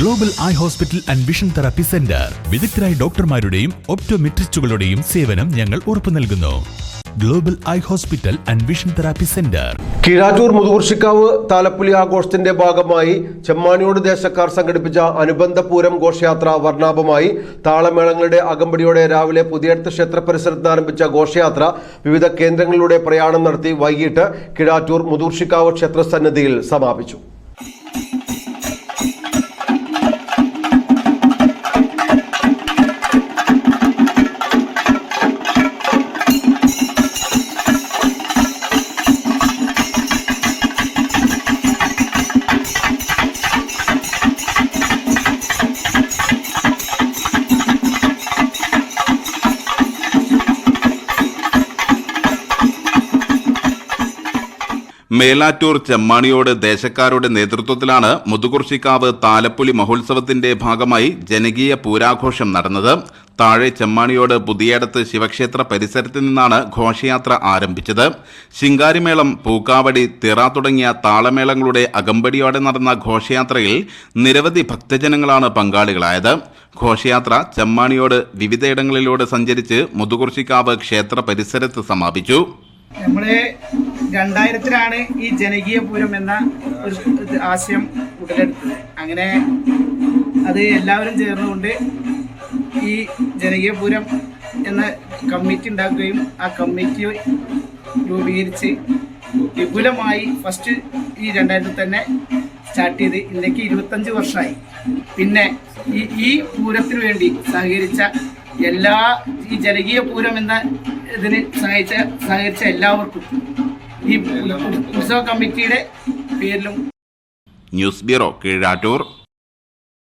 Global eye hospital and vision therapy centre വിദഗ്ധരായ ഡോക്ടർമാരുടെയും ഒപ്റ്റോമെട്രിസ്റ്റുകളുടെയും സേവനം ഞങ്ങൾ ഉറപ്പു നൽകുന്നു. Global eye hospital and vision therapy centre Keezhattoor Muthukurissikavu Thalappuli ആഘോഷത്തിന്റെ ഭാഗമായി ചെമ്മാനിയോട് ദേശക്കാർ സംഘടിപ്പിച്ച അനുബന്ധപൂരം ഘോഷയാത്ര വർണാഭമായി താളമേളങ്ങളുടെ അകമ്പടിയോടെ രാവിലെ പുതിയടത്ത് ക്ഷേത്ര പരിസരത്ത് ആരംഭിച്ച ഘോഷയാത്ര വിവിധ കേന്ദ്രങ്ങളിലൂടെ പ്രയാണം നടത്തി വൈകിട്ട് കീഴാറ്റൂർ മുതുകുർശിക്കാവ് ക്ഷേത്രസന്നിധിയിൽ സമാപിച്ചു. മേലാറ്റൂർ ചെമ്മാണിയോട് ദേശക്കാരുടെ നേതൃത്വത്തിലാണ് മുതുകുർശിക്കാവ് താലപ്പൊലി മഹോത്സവത്തിന്റെ ഭാഗമായി ജനകീയ പൂരാഘോഷം നടന്നത്. താഴെ ചെമ്മാണിയോട് പുതിയടത്ത് ശിവക്ഷേത്ര പരിസരത്ത് നിന്നാണ് ഘോഷയാത്ര ആരംഭിച്ചത്. ശിങ്കാരിമേളം പൂക്കാവടി തിറ തുടങ്ങിയ താളമേളങ്ങളുടെ അകമ്പടിയോടെ നടന്ന ഘോഷയാത്രയിൽ നിരവധി ഭക്തജനങ്ങളാണ് പങ്കാളികളായത്. ഘോഷയാത്ര ചെമ്മാണിയോട് വിവിധയിടങ്ങളിലൂടെ സഞ്ചരിച്ച് മുതുകുർശിക്കാവ് ക്ഷേത്ര പരിസരത്ത് സമാപിച്ചു. നമ്മൾ രണ്ടായിരത്തിലാണ് ഈ ജനകീയ പൂരം എന്ന ഒരു ആശയം ഉടലെടുത്തത്. അങ്ങനെ അത് എല്ലാവരും ചേർന്നുകൊണ്ട് ഈ ജനകീയ പൂരം എന്ന കമ്മിറ്റി ഉണ്ടാക്കുകയും ആ കമ്മിറ്റി രൂപീകരിച്ച് വിപുലമായി ഫസ്റ്റ് ഈ രണ്ടായിരത്തിൽ തന്നെ സ്റ്റാർട്ട് ചെയ്ത് ഇന്നേക്ക് ഇരുപത്തഞ്ച് വർഷമായി പിന്നെ ഈ ഈ പൂരത്തിന് വേണ്ടി സഹകരിച്ച എല്ലാ ഈ ജനകീയ പൂരം എന്ന ഇതിന് സഹായിച്ച സഹകരിച്ച എല്ലാവർക്കും ഈ ഉത്സവ കമ്മിറ്റിയുടെ പേരിലും ന്യൂസ് ബ്യൂറോ കീഴാറ്റൂർ